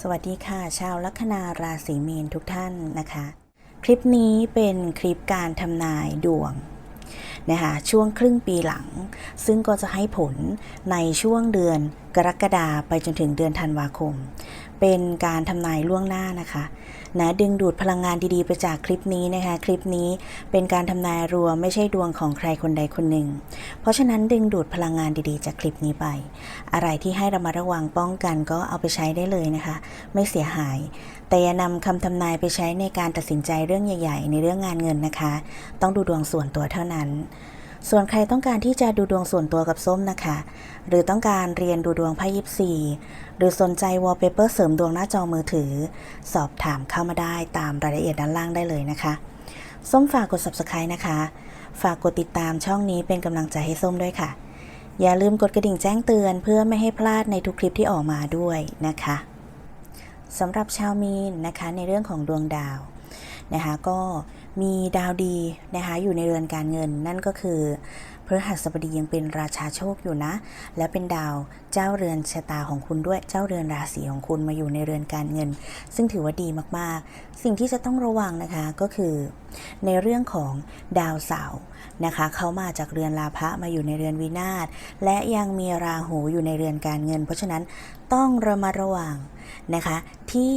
สวัสดีค่ะ ชาวลัคนาราศีมีนทุกท่านนะคะ คลิปนี้เป็นคลิปการทำนายดวงนะคะช่วงครึ่งปีหลัง ซึ่งก็จะให้ผลในช่วงเดือนกรกฎาไปจนถึงเดือนธันวาคม เป็นการทำนายล่วงหน้านะคะนะดึงดูดพลังงานดีๆ ไปจากคลิปนี้นะคะ คลิปนี้เป็นการทำนายรวมไม่ใช่ดวงของใครคนใดคนหนึ่ง เพราะฉะนั้นดึงดูดพลังงานดีๆ จากคลิปนี้ไป อะไรที่ให้ระมัดระวังป้องกันก็เอาไปใช้ได้เลยนะคะ ไม่เสียหาย แต่อย่านำคำทำนายไปใช้ในการตัดสินใจเรื่องใหญ่ ๆ ในเรื่องงานเงินนะคะ ต้องดูดวงส่วนตัวเท่านั้นส่วนใครต้องการที่จะดูดวงส่วนตัวกับส้มนะคะ หรือต้องการเรียนดูดวงไพ่ยิปซี หรือสนใจวอลเปเปอร์เสริมดวงหน้าจอมือถือ สอบถามเข้ามาได้ตามรายละเอียดด้านล่างได้เลยนะคะ ส้มฝากกด subscribe นะคะ ฝากกดติดตามช่องนี้เป็นกำลังใจให้ส้มด้วยค่ะ อย่าลืมกดกระดิ่งแจ้งเตือนเพื่อไม่ให้พลาดในทุกคลิปที่ออกมาด้วยนะคะสำหรับชาวมีนนะคะในเรื่องของดวงดาวนะคะก็มีดาวดีนะคะอยู่ในเรือนการเงินนั่นก็คือ พฤหัสบดียังเป็นราชาโชคอยู่นะ และเป็นดาวเจ้าเรือนชะตาของคุณด้วยเจ้าเรือนราศีของคุณมาอยู่ในเรือนการเงิน ซึ่งถือว่าดีมากๆ สิ่งที่จะต้องระวังนะคะก็คือ ในเรื่องของดาวเสาร์นะคะเขามาจากเรือนลาภะมาอยู่ในเรือนวินาศและยังมีราหูอยู่ในเรือนการเงิน เพราะฉะนั้นต้องระมัดระวังนะคะที่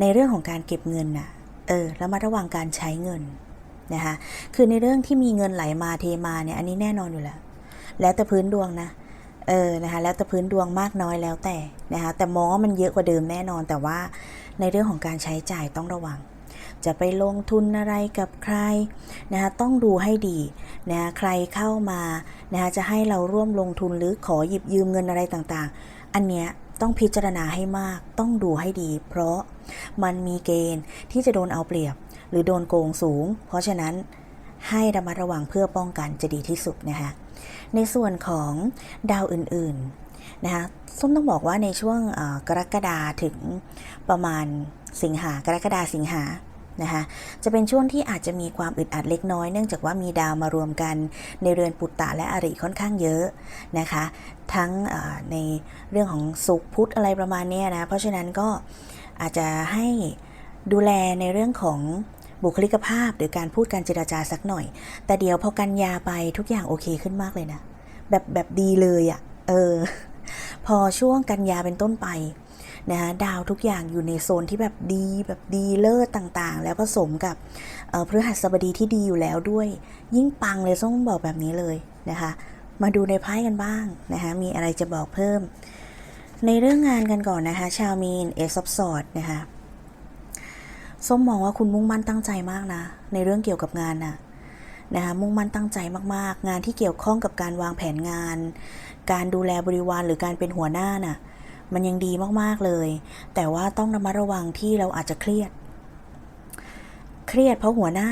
ในเรื่องของการเก็บเงินน่ะเออระมัดระวังการใช้เงิน นะคะคือในเรื่องที่มีเงินไหลมาเทมาเนี่ยอันนี้แน่นอนอยู่แล้ว แล้วแต่พื้นดวงนะเออนะคะแล้วแต่พื้นดวงมากน้อยแล้วแต่นะคะแต่มองว่ามันเยอะกว่าเดิมแน่นอน แต่ว่าในเรื่องของการใช้จ่ายต้องระวัง จะไปลงทุนอะไรกับใครนะคะต้องดูให้ดีนะคะใครเข้ามานะคะจะให้เราร่วมลงทุนหรือขอหยิบยืมเงินอะไรต่างๆ อันเนี้ยต้องพิจารณาให้มาก ต้องดูให้ดี เพราะมันมีเกณฑ์ที่จะโดนเอาเปรียบ หรือโดนโกงสูง เพราะฉะนั้นให้ระมัดระวังเพื่อป้องกันจะดีที่สุดนะคะในส่วนของดาวอื่นๆนะคะส้มต้องบอกว่าในช่วงกรกฎาถึงประมาณสิงหากรกฎาสิงหานะคะจะเป็นช่วงที่อาจจะมีความอึดอัดเล็กน้อยเนื่องจากว่ามีดาวมารวมกันในเรือนปุตตะและอริค่อนข้างเยอะนะคะ ทั้งในเรื่องของสุขพุธอะไรประมาณนี้นะ เพราะฉะนั้นก็อาจจะให้ดูแลในเรื่องของ บุคลิกภาพหรือการพูดการเจรจาสักหน่อย แต่เดี๋ยวพอกันยาไปทุกอย่างโอเคขึ้นมากเลยนะ แบบแบบดีเลยอะ่ะ เออ พอช่วงกันยาเป็นต้นไปนะคะดาวทุกอย่างอยู่ในโซนที่แบบดีแบบดีเลิศต่างๆ แล้วผสมกับพฤหัสบดีที่ดีอยู่แล้วด้วย ยิ่งปังเลยส้มบอกแบบนี้เลยนะคะ มาดูในไพ่กันบ้างนะคะมีอะไรจะบอกเพิ่ม ในเรื่องงานกันก่อนนะคะ ชาวมีนเอซับสอดนะคะ ส้มมองว่าคุณมุ่งมั่นตั้งใจมากนะ ในเรื่องเกี่ยวกับงานน่ะนะคะมุ่งมั่นตั้งใจมากๆ งานที่เกี่ยวข้องกับการวางแผนงาน การดูแลบริวารหรือการเป็นหัวหน้าน่ะมันยังดีมากๆเลย แต่ว่าต้องระมัดระวังที่เราอาจจะเครียด เครียดเพราะหัวหน้า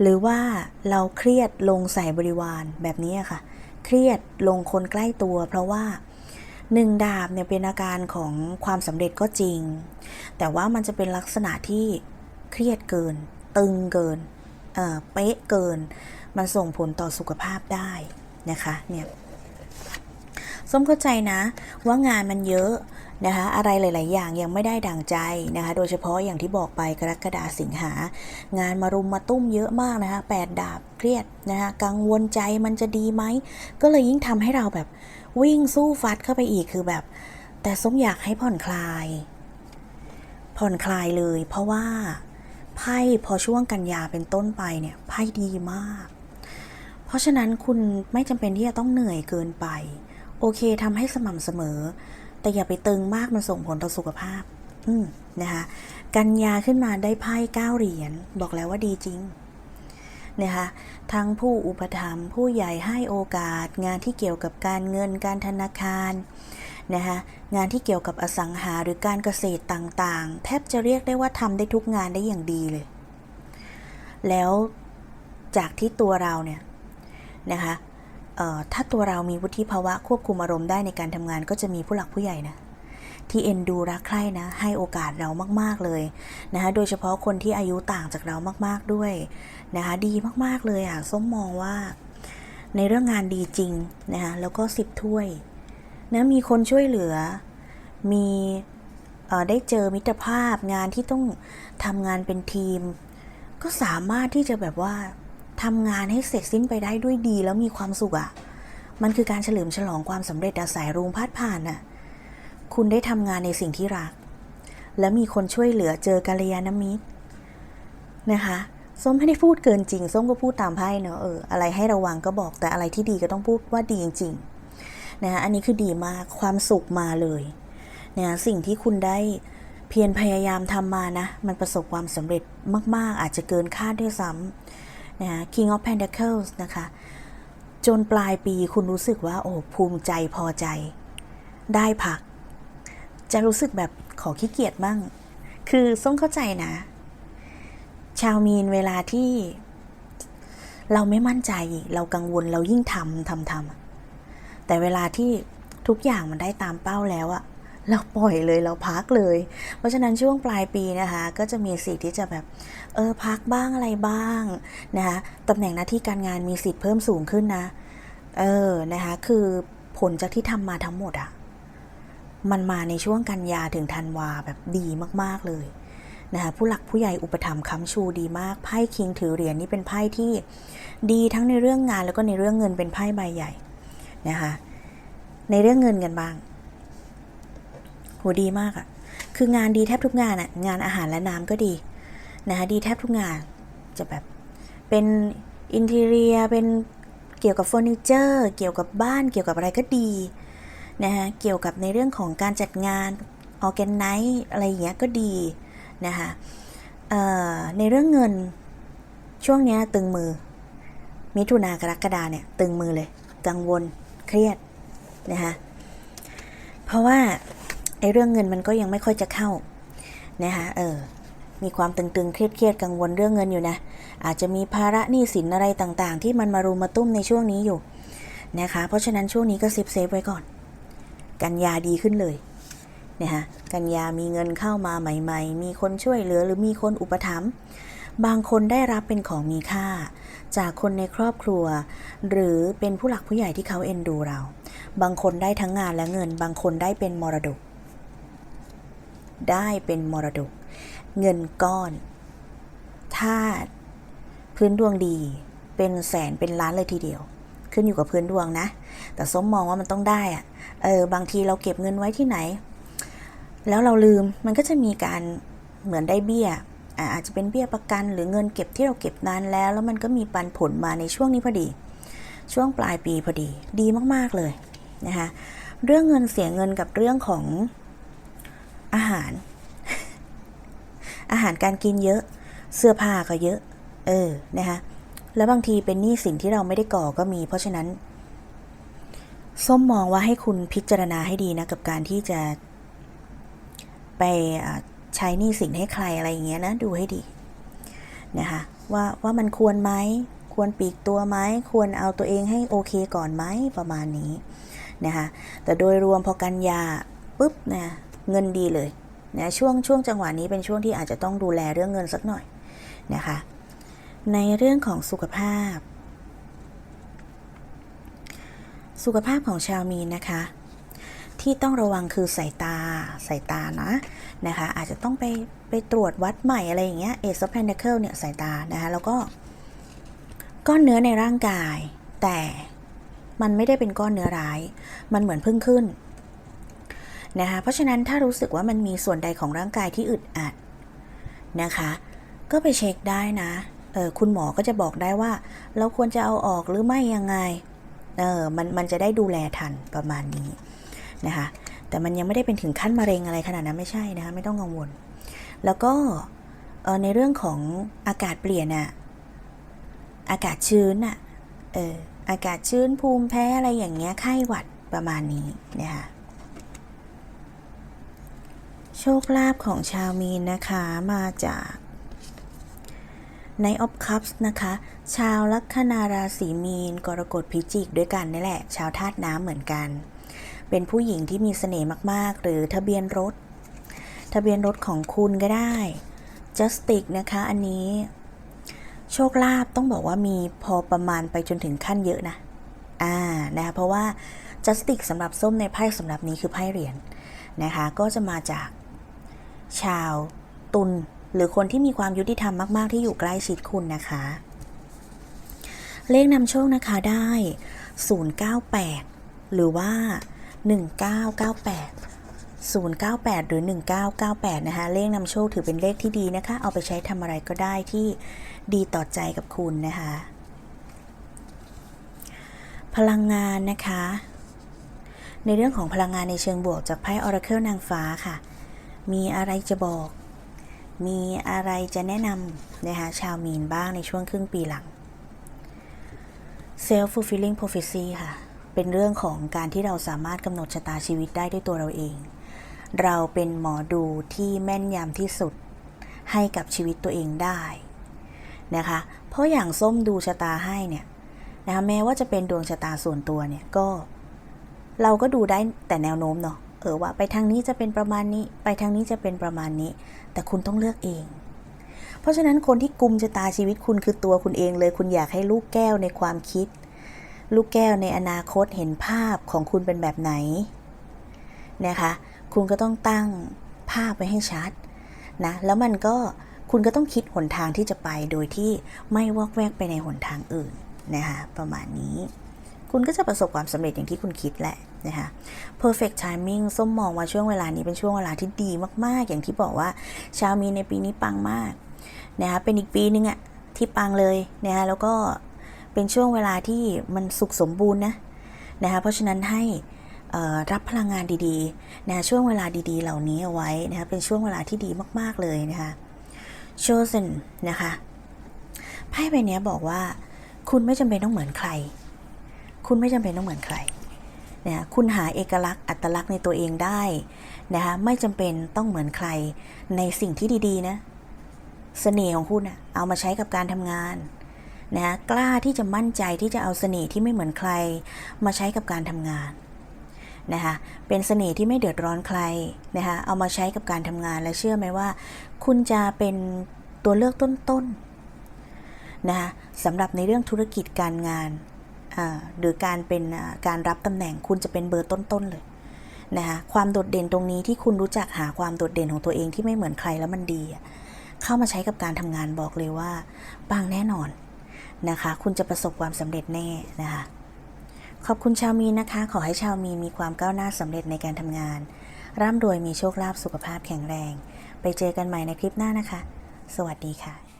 หรือว่าเราเครียดลงใส่บริวารแบบนี้ค่ะ เครียดลงคนใกล้ตัว เพราะว่า หนึ่งดาบเนี่ยเป็นอาการของความสำเร็จก็จริง แต่ว่ามันจะเป็นลักษณะที่เครียดเกิน ตึงเกินเออเป๊ะเกิน มันส่งผลต่อสุขภาพได้นะคะเนี่ยส้มเข้าใจนะว่างานมันเยอะนะคะอะไรหลาย ๆ อย่างยังไม่ได้ดังใจนะคะโดยเฉพาะอย่างที่บอกไปกรกฎาสิงหา งานมารุมมาตุ้มเยอะมากนะคะแปดดาบเครียดนะคะกังวลใจมันจะดีไหม ก็เลยยิ่งทำให้เราแบบ วิ่งสู้ฟัดเข้าไปอีกคือแบบ แต่ส้มอยากให้ผ่อนคลาย ผ่อนคลายเลย เพราะว่าไพ่พอช่วงกันยาเป็นต้นไปเนี่ยไพ่ดีมาก เพราะฉะนั้นคุณไม่จำเป็นที่จะต้องเหนื่อยเกินไป โอเคทำให้สม่ำเสมอ แต่อย่าไปตึงมากมันส่งผลต่อสุขภาพ อืมนะคะ กันยาขึ้นมาได้ไพ่เก้าเหรียญบอกแล้วว่าดีจริง นะคะทั้งผู้อุปถัมภ์ผู้ใหญ่ให้โอกาส งานที่เกี่ยวกับการเงินการธนาคารนะคะงานที่เกี่ยวกับอสังหาหรือการเกษตรต่างๆ แทบจะเรียกได้ว่าทำได้ทุกงานได้อย่างดีเลย แล้วจากที่ตัวเราเนี่ยนะคะถ้าตัวเรามีวุฒิภาวะควบคุมอารมณ์ได้ในการทำงานก็จะมีผู้หลักผู้ใหญ่นะ ที่เอ็นดูรักใคร่นะ ให้โอกาสเรามากๆเลยนะคะโดยเฉพาะคนที่อายุต่างจากเรามากๆด้วยนะคะดีมากๆเลยอะส้มมองว่าในเรื่องงานดีจริงนะคะแล้วก็สิบถ้วยนะมีคนช่วยเหลือ มีเอ่อได้เจอมิตรภาพงานที่ต้องทำงานเป็นทีม ก็สามารถที่จะแบบว่าทำงานให้เสร็จสิ้นไปได้ด้วยดีแล้วมีความสุขอะ่ะ มันคือการเฉลิมฉลองความสำเร็จอะสายรุงพาดผ่านน่ะ คุณได้ทำงานในสิ่งที่รัก และมีคนช่วยเหลือเจอกัลยาณมิตรนะคะส้มไม่ได้พูดเกินจริง ส้มก็พูดตามไพ่เนอะเอออะไรให้ระวังก็บอกแต่อะไรที่ดีก็ต้องพูดว่าดีจริงๆนะคะอันนี้คือดีมากความสุขมาเลยนะสิ่งที่คุณได้เพียรพยายามทำมานะ มันประสบความสำเร็จมาก ๆ อาจจะเกินคาดด้วยซ้ำนะคะ King of Pentacles นะคะ จนปลายปีคุณรู้สึกว่า โอ้ภูมิใจพอใจ ได้พัก จะรู้สึกแบบขอขี้เกียจบ้าง คือส้มเข้าใจนะ ชาวมีนเวลาที่ เราไม่มั่นใจ เรากังวลเรายิ่งทำทำทำแต่เวลาที่ทุกอย่างมันได้ตามเป้าแล้วอะเราปล่อยเลยเราพักเลย เพราะฉะนั้นช่วงปลายปีนะคะ ก็จะมีสิทธิ์ที่จะแบบ เออพักบ้างอะไรบ้างนะคะตำแหน่งหน้าที่การงานมีสิทธิ์เพิ่มสูงขึ้นนะ เออนะคะ คือผลจากที่ทำมาทั้งหมดอะ มันมาในช่วงกันยาถึงธันวาแบบดีมากๆเลยนะคะผู้หลักผู้ใหญ่อุปถัมภ์ค้ำชูดีมากไพ่คิงถือเหรียญนี่เป็นไพ่ที่ดีทั้งในเรื่องงานแล้วก็ในเรื่องเงินเป็นไพ่ใบใหญ่นะคะในเรื่องเงินกันบ้างโหดีมากอะคืองานดีแทบทุกงานอะงานอาหารและน้ำก็ดีนะคะดีแทบทุกงานจะแบบเป็นอินทีเรียเป็นเกี่ยวกับเฟอร์นิเจอร์ เกี่ยวกับบ้านเกี่ยวกับอะไรก็ดี นะคะเกี่ยวกับในเรื่องของการจัดงานออแกนไนซ์อะไรอย่างเงี้ยก็ดีนะคะในเรื่องเงินช่วงเนี้ยตึงมือ มิถุนากรกฎาเนี่ยตึงมือเลย กังวลเครียดนะคะเพราะว่าไอ้เรื่องเงินมันก็ยังไม่ค่อยจะเข้านะคะเออมีความตึงๆ เครียดๆ กังวลเรื่องเงินอยู่นะ อาจจะมีภาระหนี้สินอะไรต่างๆ ที่มันมารุมมาตุ้มในช่วงนี้อยู่นะคะ เพราะฉะนั้นช่วงนี้ก็เซฟเซฟไว้ก่อน กันยาดีขึ้นเลยนะคะกันยามีเงินเข้ามาใหม่ ๆ มีคนช่วยเหลือหรือมีคนอุปถัมภ์บางคนได้รับเป็นของมีค่า จากคนในครอบครัว หรือเป็นผู้หลักผู้ใหญ่ที่เขาเอ็นดูเรา บางคนได้ทั้งงานและเงิน บางคนได้เป็นมรดก ได้เป็นมรดก เงินก้อน ถ้าพื้นดวงดีเป็นแสนเป็นล้านเลยทีเดียว ขึ้นอยู่กับพื้นดวงนะ แต่ส้มมองว่ามันต้องได้อะเออบางทีเราเก็บเงินไว้ที่ไหน แล้วเราลืมมันก็จะมีการเหมือนได้เบี้ยอ่าอาจจะเป็นเบี้ยประกัน หรือเงินเก็บที่เราเก็บนานแล้ว แล้วมันก็มีปันผลมาในช่วงนี้พอดี ช่วงปลายปีพอดี ดีมากๆเลยนะคะเรื่องเงินเสียเงินกับเรื่องของอาหาร อาหารการกินเยอะ เสื้อผ้าก็เยอะ เออนะคะ แล้วบางทีเป็นหนี้สินที่เราไม่ได้ก่อก็มี เพราะฉะนั้น ส้มมองว่าให้คุณพิจารณาให้ดีนะกับการที่จะ ไปใช้หนี้สินให้ใครอะไรอย่างเงี้ยนะ ดูให้ดีนะคะว่าว่ามันควรไหมควรปีกตัวไหมควรเอาตัวเองให้โอเคก่อนไหมประมาณนี้นะคะแต่โดยรวมพอกันยาปุ๊บนะเงินดีเลยนะช่วงช่วงจังหวะนี้เป็นช่วงที่อาจจะต้องดูแลเรื่องเงินสักหน่อยนะคะ ในเรื่องของสุขภาพ สุขภาพของชาวมีนนะคะ ที่ต้องระวังคือสายตาสายตานะนะคะ อาจจะต้องไปไปตรวจวัดใหม่อะไรอย่างเงี้ยเอซอฟแพนเดเคิลเนี่ยสายตานะคะแล้วก็ก้อนเนื้อในร่างกาย แต่มันไม่ได้เป็นก้อนเนื้อร้าย มันเหมือนเพิ่งขึ้นนะคะเพราะฉะนั้นถ้ารู้สึกว่ามันมีส่วนใดของร่างกายที่อึดอัดนะคะ ก็ไปเช็คได้นะ คุณหมอก็จะบอกได้ว่า เราควรจะเอาออกหรือไม่ยังไงเออมันมันจะได้ดูแลทันประมาณนี้นะคะแต่มันยังไม่ได้เป็นถึงขั้นมะเร็งอะไรขนาดนั้นไม่ใช่นะคะไม่ต้องกังวล แล้วก็ในเรื่องของอากาศเปลี่ยนอะอากาศชื้นอะเอออากาศชื้นภูมิแพ้อะไรอย่างเงี้ยไข้หวัดประมาณนี้นะคะโชคลาภของชาวมีนนะคะมาจาก ในออฟคัพส์นะคะ ชาวลัคนาราศีมีน กรกฎพิจิกด้วยกันนี่แหละ ชาวธาตุน้ำเหมือนกัน เป็นผู้หญิงที่มีเสน่ห์มาก ๆ หรือทะเบียนรถ ทะเบียนรถของคุณก็ได้ Justice นะคะ อันนี้ โชคลาภต้องบอกว่ามีพอประมาณไปจนถึงขั้นเยอะนะ อ่านะคะเพราะว่า Justice สำหรับส้มในไพ่สำหรับนี้คือไพ่เหรียญนะคะ ก็จะมาจากชาวตุล หรือคนที่มีความยุติธรรมมาก ๆ ที่อยู่ใกล้ชิดคุณนะคะ เลขนำโชคนะคะได้ 098 หรือว่า 1998 098 หรือ 1998 นะคะ เลขนำโชคถือเป็นเลขที่ดีนะคะ เอาไปใช้ทำอะไรก็ได้ที่ดีต่อใจกับคุณนะคะ พลังงานนะคะ ในเรื่องของพลังงานในเชิงบวกจากไพ่ออราเคิลนางฟ้าค่ะ มีอะไรจะบอก มีอะไรจะแนะนำนะคะชาวมีนบ้างในช่วงครึ่งปีหลัง self fulfilling prophecy ค่ะ เป็นเรื่องของการที่เราสามารถกำหนดชะตาชีวิตได้ด้วยตัวเราเอง เราเป็นหมอดูที่แม่นยำที่สุดให้กับชีวิตตัวเองได้นะคะ เพราะอย่างส้มดูชะตาให้เนี่ยนะคะแม้ว่าจะเป็นดวงชะตาส่วนตัวเนี่ยก็ เราก็ดูได้แต่แนวโน้มเนาะ เออว่าไปทางนี้จะเป็นประมาณนี้ ไปทางนี้จะเป็นประมาณนี้ แต่คุณต้องเลือกเอง เพราะฉะนั้นคนที่กุมชะตาชีวิตคุณคือตัวคุณเองเลย คุณอยากให้ลูกแก้วในความคิด ลูกแก้วในอนาคตเห็นภาพของคุณเป็นแบบไหนนะคะ คุณก็ต้องตั้งภาพไว้ให้ชัดนะ แล้วมันก็คุณก็ต้องคิดหนทางที่จะไปโดยที่ไม่วอกแวกไปในหนทางอื่นนะคะประมาณนี้ คุณก็จะประสบความสำเร็จอย่างที่คุณคิดแหละ นะคะ perfect timing ส้มมองว่าช่วงเวลานี้เป็นช่วงเวลาที่ดีมาก ๆ อย่างที่บอกว่า ชาวมีในปีนี้ปังมากนะคะเป็นอีกปีนึงอะที่ปังเลยนะคะแล้วก็เป็นช่วงเวลาที่มันสุขสมบูรณ์นะนะคะเพราะฉะนั้นให้รับพลังงานดีๆนะช่วงเวลาดีๆ เหล่านี้เอาไว้นะคะเป็นช่วงเวลาที่ดีมากๆเลยนะคะ chosen นะคะไพ่ใบเนี้ยบอกว่า คุณไม่จำเป็นต้องเหมือนใคร คุณไม่จำเป็นต้องเหมือนใคร นะคุณหาเอกลักษณ์อัตลักษณ์ในตัวเองได้นะคะไม่จำเป็นต้องเหมือนใครในสิ่งที่ดีๆนะเสน่ห์ของคุณอะเอามาใช้กับการทำงานนะกล้าที่จะมั่นใจที่จะเอาเสน่ห์ที่ไม่เหมือนใคร มาใช้กับการทำงานนะคะเป็นเสน่ห์ที่ไม่เดือดร้อนใครนะคะเอามาใช้กับการทำงานและเชื่อไหมว่า คุณจะเป็นตัวเลือกต้นๆนะคะสำหรับในเรื่องธุรกิจการงาน หรือการเป็นการรับตำแหน่งคุณจะเป็นเบอร์ต้นๆเลยนะคะความโดดเด่นตรงนี้ที่คุณรู้จักหาความโดดเด่นของตัวเองที่ไม่เหมือนใครแล้วมันดี เข้ามาใช้กับการทำงานบอกเลยว่าปังแน่นอนนะคะ คุณจะประสบความสำเร็จแน่นะคะขอบคุณชาวมีนะคะ ขอให้ชาวมีมีความก้าวหน้าสำเร็จในการทำงาน ร่ำรวยมีโชคลาภสุขภาพแข็งแรง ไปเจอกันใหม่ในคลิปหน้านะคะ สวัสดีค่ะ